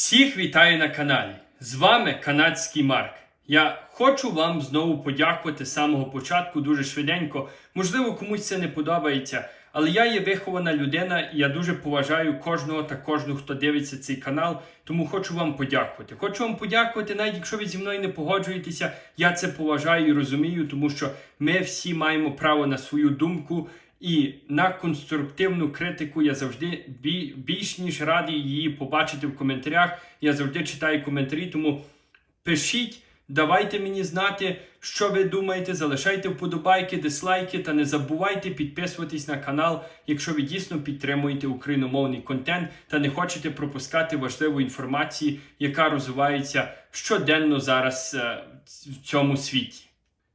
Всіх вітаю на каналі. З вами канадський Марк. Я хочу вам знову подякувати з самого початку дуже швиденько. Можливо, комусь це не подобається, але я є вихована людина і я дуже поважаю кожного та кожну, хто дивиться цей канал. Тому хочу вам подякувати. Хочу вам подякувати, навіть якщо ви зі мною не погоджуєтеся. Я це поважаю і розумію, тому що ми всі маємо право на свою думку. І на конструктивну критику я завжди бі- більш ніж радий її побачити в коментарях. Я завжди читаю коментарі, тому пишіть, давайте мені знати, що ви думаєте. Залишайте вподобайки, дизлайки та не забувайте підписуватись на канал, якщо ви дійсно підтримуєте україномовний контент та не хочете пропускати важливу інформацію, яка розвивається щоденно зараз е, в цьому світі.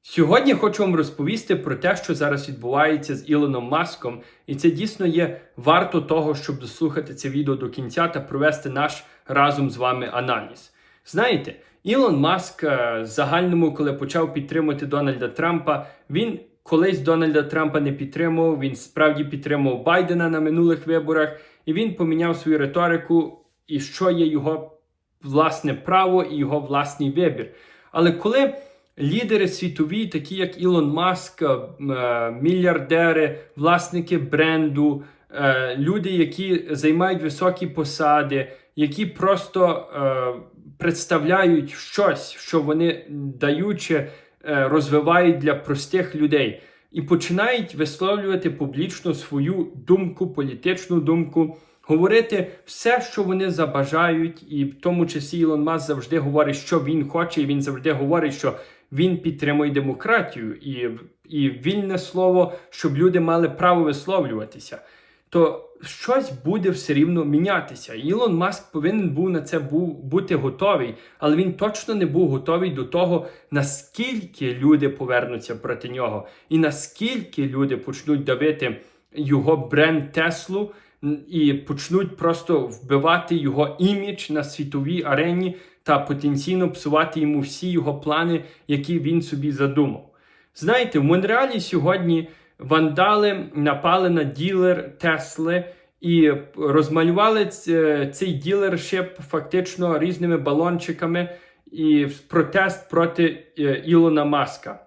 Сьогодні хочу вам розповісти про те, що зараз відбувається з Ілоном Маском, і це дійсно є варто того, щоб дослухати це відео до кінця та провести наш разом з вами аналіз. Знаєте, Ілон Маск е, загальному, коли почав підтримувати Дональда Трампа, він колись Дональда Трампа не підтримував. Він справді підтримував Байдена на минулих виборах, і він поміняв свою риторику, і що є його власне право і його власний вибір. Але коли лідери світові, такі як Ілон Маск, е, мільярдери, власники бренду, е, люди, які займають високі посади, які просто е, представляють щось, що вони даючи, розвивають для простих людей, і починають висловлювати публічно свою думку, політичну думку. Говорити все, що вони забажають, і в тому числі Ілон Маск завжди говорить, що він хоче, і він завжди говорить, що він підтримує демократію і, і вільне слово, щоб люди мали право висловлюватися. То щось буде все рівно мінятися. Ілон Маск повинен був на це був бути готовий, але він точно не був готовий до того, наскільки люди повернуться проти нього, і наскільки люди почнуть давити його бренд Теслу і почнуть просто вбивати його імідж на світовій арені та потенційно псувати йому всі його плани, які він собі задумав. Знаєте, в Монреалі сьогодні вандали напали на ділер Тесли і розмалювали цей ділершип фактично різними балончиками і протест проти е, Ілона Маска.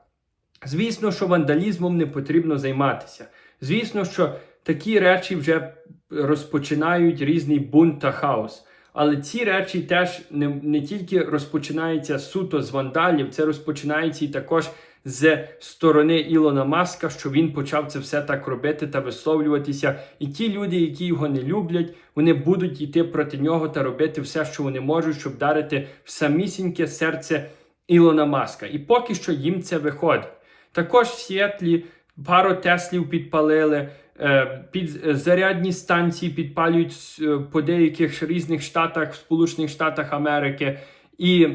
Звісно, що вандалізмом не потрібно займатися. Звісно, що такі речі вже розпочинають різний бунт та хаос. Але ці речі теж не, не тільки розпочинаються суто з вандалів, це розпочинається і також з сторони Ілона Маска, що він почав це все так робити та висловлюватися. І ті люди, які його не люблять, вони будуть йти проти нього та робити все, що вони можуть, щоб дарити в самісіньке серце Ілона Маска. І поки що їм це виходить. Також в Сіетлі пару Теслів підпалили. Е, Під е, зарядні станції підпалюють е, по деяких різних штатах в Сполучених Штатах Америки. І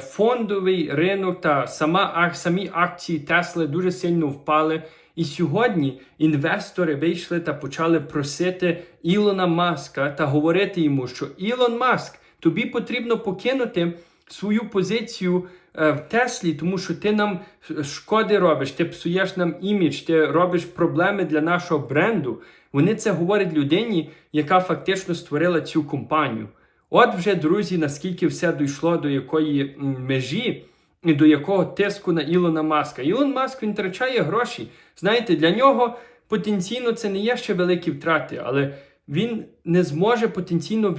фондовий ринок та сама самі акції Тесли дуже сильно впали. І сьогодні інвестори вийшли та почали просити Ілона Маска та говорити йому, що Ілон Маск, тобі потрібно покинути свою позицію в Теслі, тому що ти нам шкоди робиш, ти псуєш нам імідж, ти робиш проблеми для нашого бренду. Вони це говорять людині, яка фактично створила цю компанію. От вже, друзі, наскільки все дійшло до якої межі і до якого тиску на Ілона Маска. Ілон Маск він втрачає гроші. Знаєте, для нього потенційно це не є ще великі втрати, але він не зможе потенційно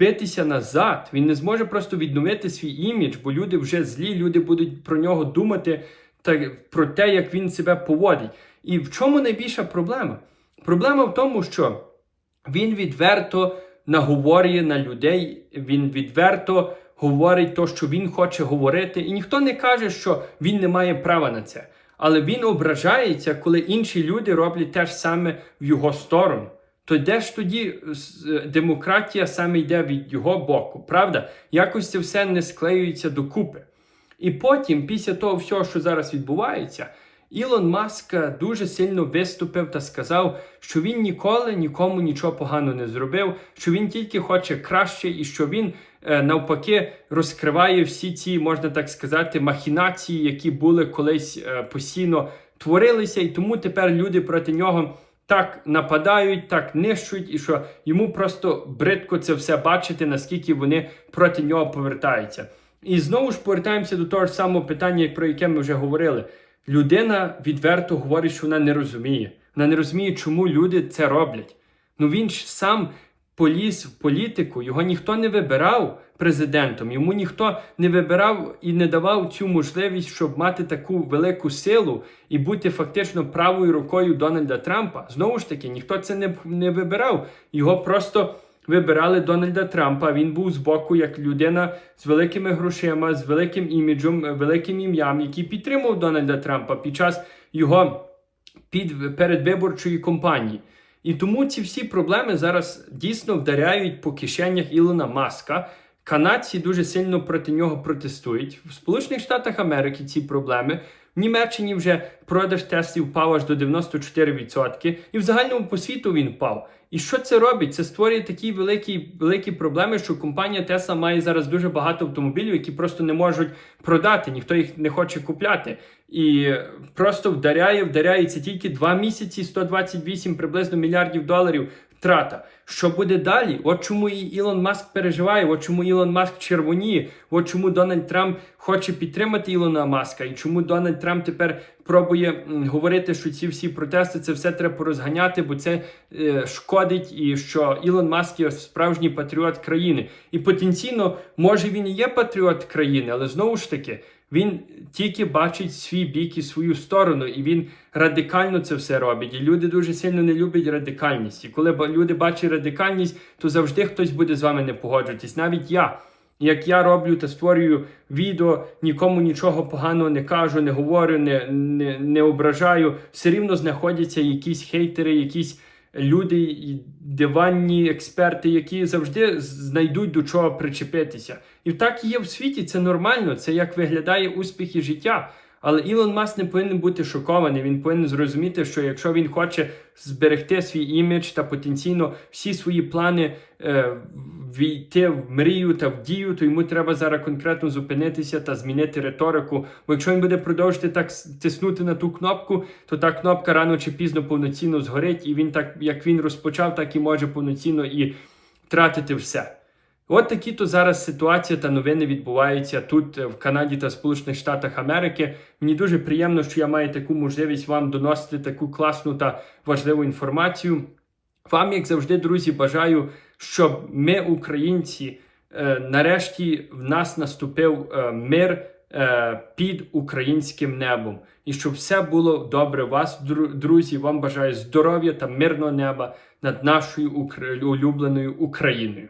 відбитися назад. Він не зможе просто відновити свій імідж, бо люди вже злі, люди будуть про нього думати та про те, як він себе поводить. І в чому найбільша проблема? Проблема в тому, що він відверто наговорює на людей, він відверто говорить то, що він хоче говорити, і ніхто не каже, що він не має права на це. Але він ображається, коли інші люди роблять те ж саме в його сторону. То де ж тоді е, демократія саме йде від його боку, правда? Якось це все не склеюється докупи. І потім, після того всього, що зараз відбувається, Ілон Маск дуже сильно виступив та сказав, що він ніколи нікому нічого поганого не зробив, що він тільки хоче краще, і що він е, навпаки розкриває всі ці, можна так сказати, махінації, які були колись е, постійно творилися, і тому тепер люди проти нього так нападають, так нищують, і що йому просто бридко це все бачити, наскільки вони проти нього повертаються. І знову ж повертаємося до того ж самого питання, про яке ми вже говорили. Людина відверто говорить, що вона не розуміє. Вона не розуміє, чому люди це роблять. Ну він ж сам поліз в політику, його ніхто не вибирав президентом, йому ніхто не вибирав і не давав цю можливість, щоб мати таку велику силу і бути фактично правою рукою Дональда Трампа. Знову ж таки, ніхто це не, не вибирав. Його просто вибирали Дональда Трампа. Він був збоку як людина з великими грошима, з великим іміджем, великим ім'ям, який підтримував Дональда Трампа під час його під передвиборчої кампанії. І тому ці всі проблеми зараз дійсно вдаряють по кишенях Ілона Маска. Канадці дуже сильно проти нього протестують. В Сполучених Штатах Америки ці проблеми. В Німеччині вже продаж тестів впав аж до 94%, і в загальному по світу він впав. І що це робить? Це створює такі великі, великі проблеми, що компанія Tesla має зараз дуже багато автомобілів, які просто не можуть продати, ніхто їх не хоче купляти. І просто вдаряє, вдаряється тільки два місяці, 128 приблизно мільярдів доларів втрата. Що буде далі? От чому і Ілон Маск переживає, от чому Ілон Маск червоніє, от чому Дональд Трамп хоче підтримати Ілона Маска, і чому Дональд Трамп тепер пробує говорити, що ці всі протести це все треба порозганяти, бо це е, шкодить, і що Ілон Маск є справжній патріот країни. І потенційно, може він і є патріот країни, але знову ж таки. Він тільки бачить свій бік і свою сторону, і він радикально це все робить. І люди дуже сильно не люблять радикальність. І коли люди бачать радикальність, то завжди хтось буде з вами не погоджуватись. Навіть я. Як я роблю та створюю відео, нікому нічого поганого не кажу, не говорю, не, не, не ображаю. Все рівно знаходяться якісь хейтери, якісь люди, диванні експерти, які завжди знайдуть до чого причепитися. І так є в світі, це нормально, це як виглядає успіх і життя. Але Ілон Маск не повинен бути шокований. Він повинен зрозуміти, що якщо він хоче зберегти свій імідж та потенційно всі свої плани е, війти в мрію та в дію, то йому треба зараз конкретно зупинитися та змінити риторику. Бо якщо він буде продовжувати так тиснути на ту кнопку, то та кнопка рано чи пізно повноцінно згорить, і він так, як він розпочав, так і може повноцінно і втратити все. От такі то зараз ситуація та новини відбуваються тут е, в Канаді та Сполучених Штатах Америки. Мені дуже приємно, що я маю таку можливість вам доносити таку класну та важливу інформацію. Вам, як завжди, друзі, бажаю, щоб ми, українці, е, нарешті в нас наступив е, мир під українським небом. І щоб все було добре вас, дру- друзі. Вам бажаю здоров'я та мирного неба над нашою улюбленою Україною.